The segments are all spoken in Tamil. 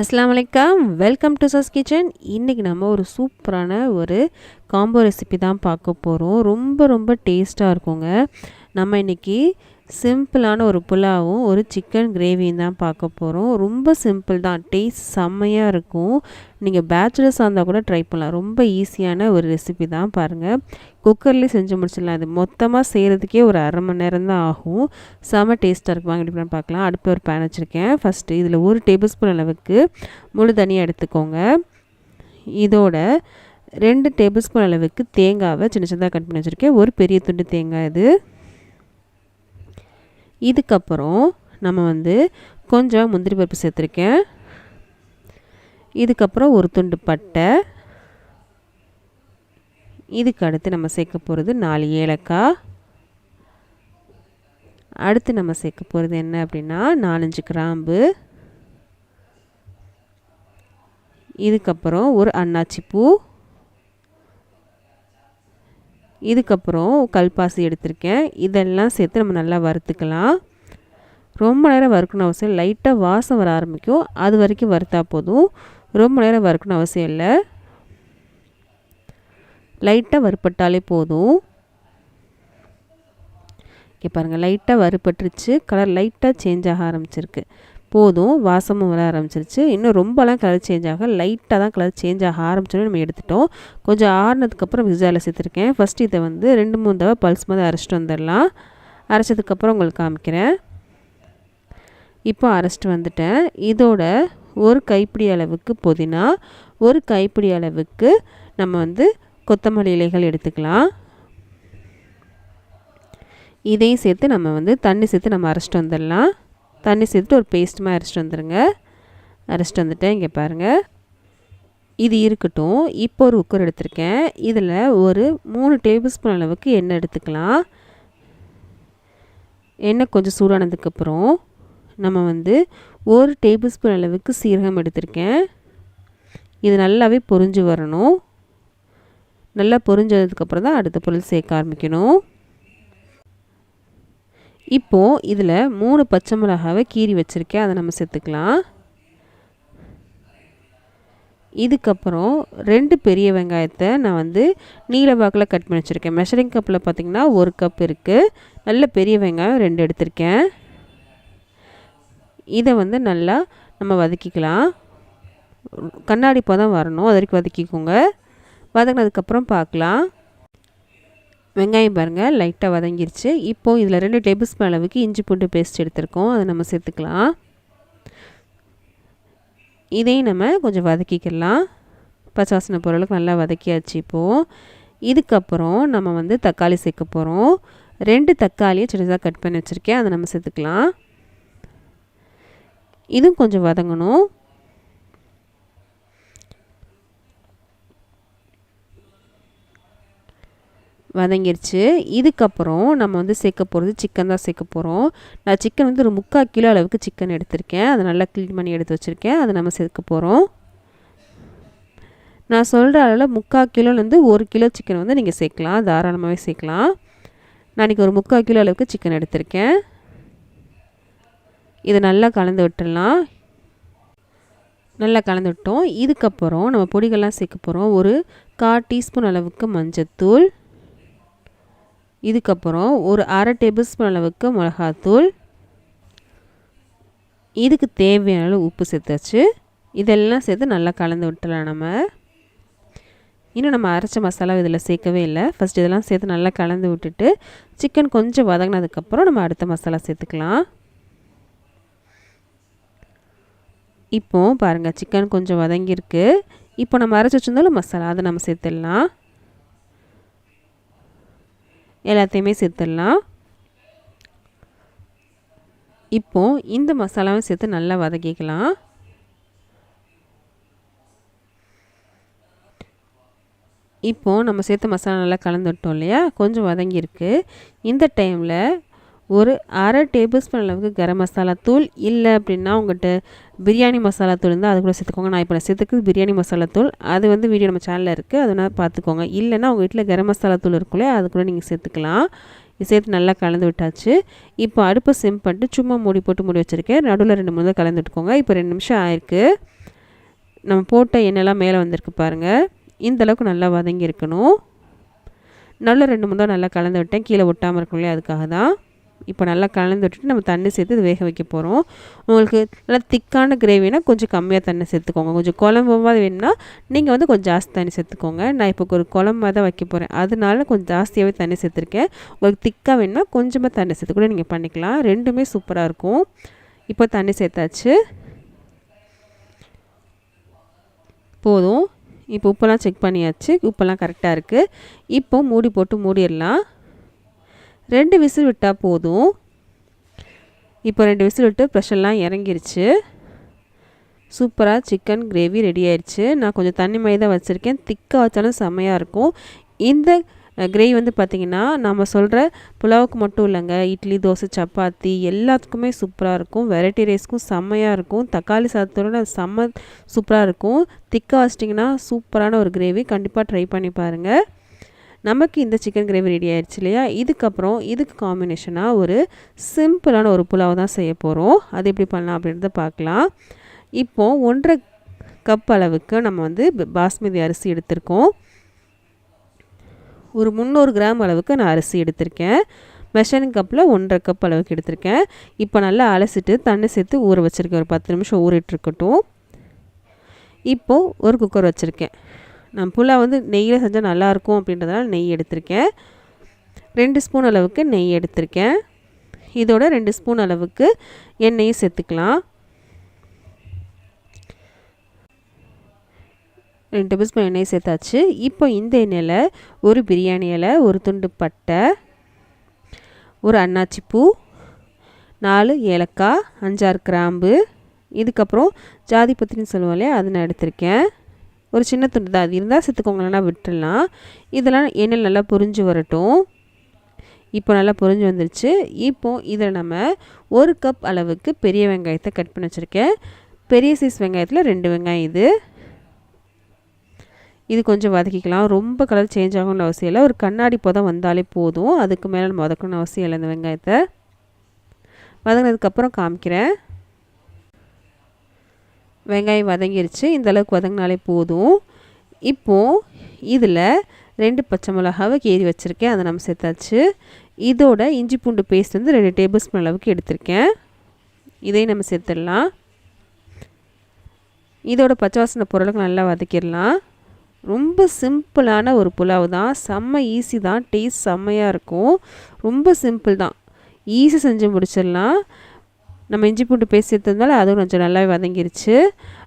அஸ்லாம் வலைக்கம் வெல்கம் டு சஸ் கிச்சன் இன்றைக்கி நம்ம ஒரு சூப்பரான ஒரு காம்போ ரெசிபி தான் பார்க்க போகிறோம் ரொம்ப ரொம்ப டேஸ்ட்டாக இருக்குங்க. நம்ம இன்றைக்கி சிம்பிளான ஒரு புலாவும் ஒரு சிக்கன் கிரேவியும் தான் பார்க்க போகிறோம் ரொம்ப சிம்பிள் தான். டேஸ்ட் செம்மையாக இருக்கும். நீங்கள் பேச்சுலர்ஸாக இருந்தால் கூட ட்ரை பண்ணலாம். ரொம்ப ஈஸியான ஒரு ரெசிபி தான் பாருங்கள் குக்கர்லேயே செஞ்சு முடிச்சிடலாம். அது மொத்தமாக செய்கிறதுக்கே ஒரு அரை மணி நேரம் தான் ஆகும். செம்ம டேஸ்ட்டாக இருக்கும். வாங்க எப்படி பார்க்கலாம். அடுப்பு ஒரு பேன் வச்சுருக்கேன். ஃபஸ்ட்டு இதில் ஒரு டேபிள் ஸ்பூன் அளவுக்கு முழு தனியாக எடுத்துக்கோங்க. இதோட ரெண்டு டேபிள் ஸ்பூன் அளவுக்கு தேங்காவை சின்ன சின்னதாக கட் பண்ணி வச்சுருக்கேன். ஒரு பெரிய துண்டு தேங்காய் இது. இதுக்கப்புறம் நம்ம வந்து கொஞ்சம் முந்திரி பருப்பு சேர்த்துருக்கேன். இதுக்கப்புறம் ஒரு துண்டு பட்டை. இதுக்கு அடுத்து நம்ம சேர்க்க போகிறது நாலு ஏலக்காய். அடுத்து நம்ம சேர்க்க போகிறது என்ன அப்படின்னா நாலஞ்சு கிராம்பு. இதுக்கப்புறம் ஒரு அன்னாச்சி பூ இதுக்கப்புறம் கல்பாசி எடுத்திருக்கேன். இதெல்லாம் சேர்த்து நம்ம நல்லா வறுத்துக்கலாம். ரொம்ப நேரம் வறுக்கணும் அவசியம் லைட்டாக வாசம் வர ஆரம்பிக்கும். அது வரைக்கும் வறுத்தா போதும். ரொம்ப நேரம் வறுக்கணும் அவசியம் இல்லை. லைட்டாக வறுப்பட்டாலே போதும். இங்கே பாருங்கள் லைட்டாக வறுப்பட்டுருச்சு கலர் லைட்டாக சேஞ்ச் ஆக ஆரம்பிச்சிருக்கு. போதும் வாசமும் வர ஆரம்பிச்சிருச்சு. இன்னும் ரொம்பலாம் கலர் சேஞ்ச் ஆக லைட்டாக தான் கலர் சேஞ்ச் ஆக ஆரம்பிச்சோன்னு நம்ம எடுத்துட்டோம். கொஞ்சம் ஆறுனதுக்கப்புறம் விசாவில் சேர்த்துருக்கேன். ஃபஸ்ட்டு இதை வந்து ரெண்டு மூணு தடவை பல்ஸ் மாதிரி அரைச்சிட்டு வந்துடலாம். அரைச்சதுக்கப்புறம் உங்களுக்கு காமிக்கிறேன். இப்போ அரைச்சிட்டு வந்துட்டேன். இதோட ஒரு கைப்பிடி அளவுக்கு புதினா ஒரு கைப்பிடி அளவுக்கு நம்ம வந்து கொத்தமல்லி இலைகள் எடுத்துக்கலாம். இதையும் சேர்த்து நம்ம வந்து தண்ணி சேர்த்து நம்ம அரைச்சிட்டு வந்துடலாம். தண்ணி சேர்த்து ஒரு பேஸ்ட்டுமாக அரைச்சிட்டு வந்துடுங்க அரைச்சிட்டு வந்துட்டேன் இங்கே பாருங்கள் இது இருக்கட்டும். இப்போ ஒரு குக்கர் எடுத்திருக்கேன். இதில் ஒரு மூணு டேபிள் ஸ்பூன் அளவுக்கு எண்ணெய் எடுத்துக்கலாம். எண்ணெய் கொஞ்சம் சூடானதுக்கப்புறம் நம்ம வந்து ஒரு டேபிள் ஸ்பூன் அளவுக்கு சீரகம் எடுத்திருக்கேன். இது நல்லாவே பொறிஞ்சு வரணும். நல்லா பொறிஞ்சதுக்கப்புறம் தான் அடுத்த பொருள் சேர்க்க ஆரம்பிக்கணும். இப்போது இதில் மூணு பச்சை மிளகாவை கீறி வச்சுருக்கேன். அதை நம்ம சேர்த்துக்கலாம். இதுக்கப்புறம் ரெண்டு பெரிய வெங்காயத்தை நான் வந்து நீல வாக்கில் கட் பண்ணி வச்சுருக்கேன். மெஷரிங் கப்பில் பார்த்திங்கன்னா ஒரு கப் இருக்குது நல்ல பெரிய வெங்காயம் ரெண்டு எடுத்திருக்கேன். இதை வந்து நல்லா நம்ம வதக்கிக்கலாம். கண்ணாடி பதம் வரணும். அது வரைக்கும் வதக்கிக்கோங்க. வதங்கினதுக்கப்புறம் பார்க்கலாம். வெங்காயம் பாருங்கள் லைட்டாக வதங்கிருச்சு. இப்போது இதில் ரெண்டு டேபிள் ஸ்பூன் அளவுக்கு இஞ்சி பூண்டு பேஸ்ட் எடுத்துருக்கோம். அதை நம்ம சேர்த்துக்கலாம். இதையும் நம்ம கொஞ்சம் வதக்கிக்கலாம். பச்சை வாசனை பொருளுக்கு நல்லா வதக்கியாச்சு இப்போது இதுக்கப்புறம் நம்ம வந்து தக்காளி சேர்க்க போகிறோம் ரெண்டு தக்காளியை சின்னதாக கட் பண்ணி வச்சுருக்கேன். அதை நம்ம சேர்த்துக்கலாம். இதுவும் கொஞ்சம் வதங்கணும். வதங்கிருச்சு. இதுக்கப்புறம் நம்ம வந்து சேர்க்க போகிறது சிக்கன் தான் சேர்க்க போகிறோம் நான் சிக்கன் வந்து ஒரு முக்கால் கிலோ அளவுக்கு சிக்கன் எடுத்திருக்கேன். அதை நல்லா க்ளீன் பண்ணி எடுத்து வச்சுருக்கேன். அதை நம்ம சேர்க்க போகிறோம் நான் சொல்கிற அளவில் முக்கால் கிலோலேருந்து ஒரு கிலோ சிக்கன் வந்து நீங்கள் சேர்க்கலாம். தாராளமாகவே சேர்க்கலாம். நான் இன்றைக்கி ஒரு முக்கால் கிலோ அளவுக்கு சிக்கன் எடுத்திருக்கேன். இதை நல்லா கலந்து விட்டுடலாம். நல்லா கலந்து விட்டோம். இதுக்கப்புறம் நம்ம பொடிகள்லாம் சேர்க்க போகிறோம் ஒரு கால் டீஸ்பூன் அளவுக்கு மஞ்சத்தூள். இதுக்கப்புறம் ஒரு அரை டேபிள் ஸ்பூன் அளவுக்கு மிளகாத்தூள். இதுக்கு தேவையான அளவு உப்பு சேர்த்தாச்சு. இதெல்லாம் சேர்த்து நல்லா கலந்து விட்டுலாம் நம்ம. இன்னும் நம்ம அரைச்ச மசாலா இதில் சேர்க்கவே இல்லை. ஃபஸ்ட் இதெல்லாம் சேர்த்து நல்லா கலந்து விட்டுட்டு சிக்கன் கொஞ்சம் வதங்கினதுக்கப்புறம் நம்ம அடுத்த மசாலா சேர்த்துக்கலாம். இப்போது பாருங்கள் சிக்கன் கொஞ்சம் வதங்கியிருக்கு. இப்போ நம்ம அரைச்சி வச்சுருந்தாலும் மசாலா அதை நம்ம சேர்த்துடலாம். எல்லாத்தையுமே சேர்த்துடலாம். இப்போது இந்த மசாலாவும் சேர்த்து நல்லா வதக்கிக்கலாம். இப்போது நம்ம சேர்த்த மசாலா நல்லா கலந்துட்டோம் இல்லையா? கொஞ்சம் வதங்கியிருக்கு. இந்த டைமில் ஒரு அரை டேபிள் ஸ்பூன் அளவுக்கு கரம் மசாலா தூள் இல்லை அப்படின்னா உங்கள்கிட்ட பிரியாணி மசாலா தூள் இருந்தால் அது கூட சேர்த்துக்கோங்க. நான் இப்போ நான் சேர்த்துக்கு பிரியாணி மசாலா தூள். அது வந்து வீடியோ நம்ம சேனலில் இருக்குது அதனால் பார்த்துக்கோங்க. இல்லைன்னா உங்கள் வீட்டில் கரம் மசாலா தூள் இருக்குள்ளே அது கூட நீங்கள் சேர்த்துக்கலாம். சேர்த்து நல்லா கலந்து விட்டாச்சு. இப்போ அடுப்பை சிம் பண்ணிட்டு சும்மா மூடி போட்டு மூடி வச்சுருக்கேன். நடுவில் ரெண்டு மூணு தான் கலந்து விட்டுக்கோங்க. இப்போ ரெண்டு நிமிஷம் ஆயிருக்கு. நம்ம போட்ட எண்ணெய்லாம் மேலே வந்திருக்கு பாருங்கள் இந்தளவுக்கு நல்லா வதங்கியிருக்கணும் நல்லா ரெண்டு மூணு தான் நல்லா கலந்து விட்டேன். கீழே ஒட்டாமல் இருக்கும் இல்லையா அதுக்காக தான். இப்போ நல்லா கலந்து விட்டுட்டு நம்ம தண்ணி சேர்த்து இது வேக வைக்க போகிறோம் உங்களுக்கு நல்லா திக்கான கிரேவினா கொஞ்சம் கம்மியாக தண்ணி சேர்த்துக்கோங்க. கொஞ்சம் குழம்புமா வேணும்னா நீங்கள் வந்து கொஞ்சம் ஜாஸ்தி தண்ணி சேர்த்துக்கோங்க. நான் இப்போ ஒரு குழம்பு தான் வைக்க போகிறேன் அதனால கொஞ்சம் ஜாஸ்தியாகவே தண்ணி சேர்த்துருக்கேன். உங்களுக்கு திக்காக வேணும்னா கொஞ்சமாக தண்ணி சேர்த்து கூட நீங்கள் பண்ணிக்கலாம். ரெண்டுமே சூப்பராக இருக்கும். இப்போ தண்ணி சேர்த்தாச்சு. போதும். இப்போ உப்பெல்லாம் செக் பண்ணியாச்சு. உப்பெல்லாம் கரெக்டாக இருக்குது இப்போ மூடி போட்டு மூடிடலாம். ரெண்டு விசில் விட்டால் போதும். இப்போ ரெண்டு விசில் விட்டு ப்ரெஷர்லாம் இறங்கிருச்சு. சூப்பராக சிக்கன் கிரேவி ரெடி ஆயிடுச்சு நான் கொஞ்சம் தண்ணி மாதிரி தான் வச்சுருக்கேன். திக்காக வச்சாலும் செம்மையாக இருக்கும். இந்த கிரேவி வந்து பார்த்திங்கன்னா நம்ம சொல்கிற புலாவுக்கு மட்டும் இல்லைங்க. இட்லி தோசை சப்பாத்தி எல்லாத்துக்குமே சூப்பராக இருக்கும். வெரைட்டி ரைஸ்க்கும் செம்மையாக இருக்கும். தக்காளி சாதத்தோட செம்ம சூப்பராக இருக்கும். திக்காக வச்சிட்டிங்கன்னா சூப்பரான ஒரு கிரேவி கண்டிப்பாக ட்ரை பண்ணி பாருங்கள் நமக்கு இந்த சிக்கன் கிரேவி ரெடி ஆயிடுச்சு இல்லையா? இதுக்கப்புறம் இதுக்கு காம்பினேஷனாக ஒரு சிம்பிளான ஒரு புலாவை தான் செய்ய போகிறோம் அது எப்படி பண்ணலாம் அப்படின்றத பார்க்கலாம். இப்போது ஒன்றரை கப் அளவுக்கு நம்ம வந்து பாஸ்மதி அரிசி எடுத்திருக்கோம். ஒரு முந்நூறு கிராம் அளவுக்கு நான் அரிசி எடுத்திருக்கேன். மெஷரிங் கப்பில் ஒன்றரை கப் அளவுக்கு எடுத்திருக்கேன். இப்போ நல்லா அலசிட்டு தண்ணி சேர்த்து ஊற வச்சுருக்கேன். ஒரு பத்து நிமிஷம் ஊறிட்டுருக்கட்டும் இப்போது ஒரு குக்கர் வச்சுருக்கேன். நான் புலாவ் வந்து நெய்யில் செஞ்சால் நல்லாயிருக்கும் அப்படின்றதுனால நெய் எடுத்திருக்கேன். ரெண்டு ஸ்பூன் அளவுக்கு நெய் எடுத்திருக்கேன். இதோட ரெண்டு ஸ்பூன் அளவுக்கு எண்ணெயும் சேர்த்துக்கலாம். ரெண்டு டேபிள் ஸ்பூன் எண்ணெய் சேர்த்தாச்சு. இப்போ இந்த எண்ணெயில் ஒரு பிரியாணி இலை ஒரு துண்டு பட்டை ஒரு அன்னாச்சி பூ நாலு ஏலக்காய் அஞ்சாறு கிராம்பு இதுக்கப்புறம் ஜாதி பத்திரின்னு சொல்லுவோம் இல்லையா அது நான் எடுத்திருக்கேன். ஒரு சின்ன துண்டு தான். அது இருந்தால் சேர்த்துக்கோங்க இல்லைனா விட்டுடலாம் இதெல்லாம் எண்ணெய் நல்லா புரிஞ்சு வரட்டும். இப்போ நல்லா புரிஞ்சு வந்துருச்சு. இப்போது இதில் நம்ம ஒரு கப் அளவுக்கு பெரிய வெங்காயத்தை கட் பண்ணி வச்சுருக்கேன். பெரிய சைஸ் வெங்காயத்தில் ரெண்டு வெங்காயம் இது. இது கொஞ்சம் வதக்கிக்கலாம். ரொம்ப கலர் சேஞ்ச் ஆகணும்னு அவசியம் இல்லை. ஒரு கண்ணாடி போதும் வந்தாலே போதும். அதுக்கு மேலே நம்ம வதக்கணும்னு அவசியம் இல்லை இந்த வெங்காயத்தை. வதங்கினதுக்கப்புறம் காமிக்கிறேன். வெங்காயம் வதங்கிருச்சு. இந்தளவுக்கு வதங்கினாலே போதும். இப்போது இதில் ரெண்டு பச்சை மிளகாவை கீறி வச்சுருக்கேன். அதை நம்ம சேர்த்தாச்சு. இதோட இஞ்சி பூண்டு பேஸ்ட் வந்து ரெண்டு டேபிள் ஸ்பூன் அளவுக்கு எடுத்திருக்கேன். இதையும் நம்ம சேர்த்துடலாம். இதோட பச்சை வாசனை பொருளுக்கு நல்லா வதக்கிடலாம். ரொம்ப சிம்பிளான ஒரு புலாவு தான். செம்ம ஈஸி தான். டேஸ்ட் செம்மையாக இருக்கும். ரொம்ப சிம்பிள் தான். ஈஸி செஞ்சு முடிச்சிடலாம். நம்ம இஞ்சி பூண்டு பேஸ்ட் சேர்த்ததுனால அதுவும் கொஞ்சம் நல்லாவே வதங்கிருச்சு.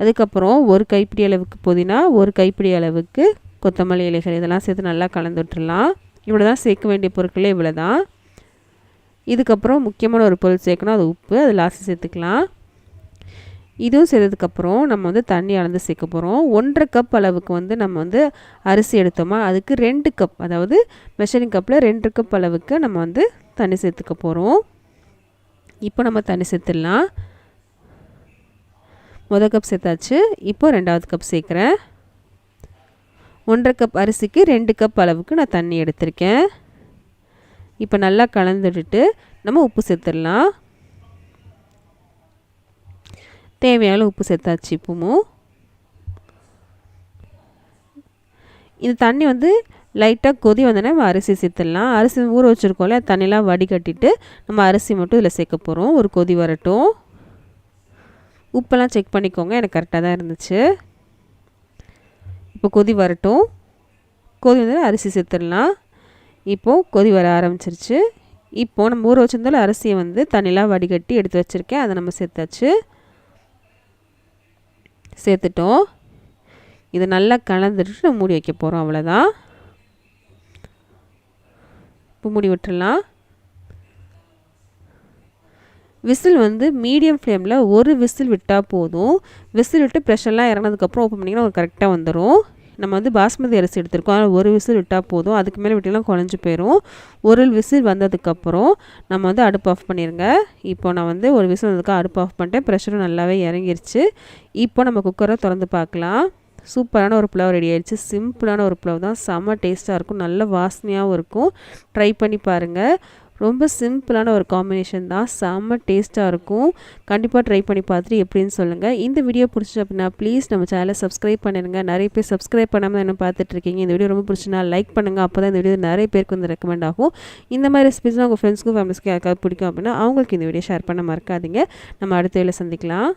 அதுக்கப்புறம் ஒரு கைப்பிடி அளவுக்கு புதினா ஒரு கைப்பிடி அளவுக்கு கொத்தமல்லி இலைகள் இதெல்லாம் சேர்த்து நல்லா கலந்து விட்டுடலாம் இவ்வளோ தான் சேர்க்க வேண்டிய பொருட்களே இவ்வளோ தான் இதுக்கப்புறம் முக்கியமான ஒரு பொருள் சேர்க்கணும் அது உப்பு. அது லாஸ்ட்டு சேர்த்துக்கலாம். இதுவும் செய்ததுக்கப்புறம் நம்ம வந்து தண்ணி அளந்து சேர்க்க போகிறோம் ஒன்றரை கப் அளவுக்கு வந்து நம்ம வந்து அரிசி எடுத்தோமா அதுக்கு ரெண்டு கப் அதாவது மெஷரிங் கப்பில் ரெண்டு கப் அளவுக்கு நம்ம வந்து தண்ணி சேர்த்துக்க போகிறோம் இப்போ நம்ம தண்ணி சேர்த்துடலாம். முதல் கப் சேர்த்தாச்சு. இப்போது ரெண்டாவது கப் சேர்க்குறேன். ஒன்றரை கப் அரிசிக்கு ரெண்டு கப் அளவுக்கு நான் தண்ணி எடுத்திருக்கேன். இப்போ நல்லா கலந்துட்டு நம்ம உப்பு சேர்த்துடலாம். தேவையான உப்பு சேர்த்தாச்சு இப்பவும் இந்த தண்ணி வந்து லைட்டாக கொதி வந்தோடனே நம்ம அரிசி சேர்த்துடலாம். அரிசி ஊற வச்சுருக்கோம்ல தண்ணிலாம் வடிகட்டிட்டு நம்ம அரிசி மட்டும் இதில் சேர்க்க போகிறோம் ஒரு கொதி வரட்டும். உப்பெல்லாம் செக் பண்ணிக்கோங்க எனக்கு கரெக்டாக தான் இருந்துச்சு. இப்போ கொதி வரட்டும். கொதி வந்து அரிசி சேர்த்துடலாம். இப்போது கொதி வர ஆரம்பிச்சிருச்சு. இப்போது நம்ம ஊற வச்சிருந்தாலும் அரிசியை வந்து தண்ணிலாம் வடிகட்டி எடுத்து வச்சுருக்கேன். அதை நம்ம சேர்த்தாச்சு. சேர்த்துட்டோம். இதை நல்லா கலந்துட்டு நம்ம மூடி வைக்க போகிறோம் அவ்வளோதான் இப்போ மூடி விட்டுடலாம். விசில் வந்து மீடியம் ஃப்ளேமில் ஒரு விசில் விட்டால் போதும். விசில் விட்டு ப்ரெஷர்லாம் இறங்கினதுக்கப்புறம் ஓப்பன் பண்ணிங்கன்னா ஒரு கரெக்டாக வந்துடும் நம்ம வந்து பாஸ்மதி அரிசி எடுத்திருக்கோம். அதில் ஒரு விசில் விட்டால் போதும். அதுக்கு மேலே விட்டிலாம் குழஞ்சி போயிடும் ஒரு விசில் வந்ததுக்கப்புறம் நம்ம வந்து அடுப்பு ஆஃப் பண்ணிடுங்க இப்போ நான் வந்து ஒரு விசில் வந்ததுக்கு அடுப்பு ஆஃப் பண்ணிட்டேன். ப்ரெஷரும் நல்லாவே இறங்கிருச்சு. இப்போ நம்ம குக்கரை திறந்து பார்க்கலாம். சூப்பரான ஒரு புலாவ் ரெடி ஆயிடுச்சு. சிம்பிளான ஒரு புலாவ் தான். செம்ம டேஸ்ட்டாக இருக்கும். நல்ல வாசனையாகவும் இருக்கும். ட்ரை பண்ணி பாருங்கள் ரொம்ப சிம்பிளான ஒரு காம்பினேஷன் தான். செம்ம டேஸ்ட்டாக இருக்கும். கண்டிப்பாக ட்ரை பண்ணி பார்த்துட்டு எப்படின்னு சொல்லுங்கள் இந்த வீடியோ பிடிச்சி அப்படின்னா ப்ளீஸ் நம்ம சேனலை சப்ஸ்கிரைப் பண்ணிடுங்க. நிறைய பேர் சப்ஸ்கிரைப் பண்ணாமல் என்ன பார்த்துட்ருக்கீங்க இந்த வீடியோ ரொம்ப பிடிச்சினா லைக் பண்ணுங்கள் அப்போ தான் இந்த வீடியோ நிறைய பேருக்கு வந்து ரெக்கமெண்ட் ஆகும். இந்த மாதிரி ரெசிபிஸ்லாம் உங்கள் ஃப்ரெண்ட்ஸ்க்கும் ஃபேமிலிஸ்க்கும் யாருக்காவது பிடிக்கும் அப்படின்னா அவங்களுக்கு இந்த வீடியோ ஷேர் பண்ண மறக்காதீங்க. நம்ம அடுத்த வீடியோவில் சந்திக்கலாம்.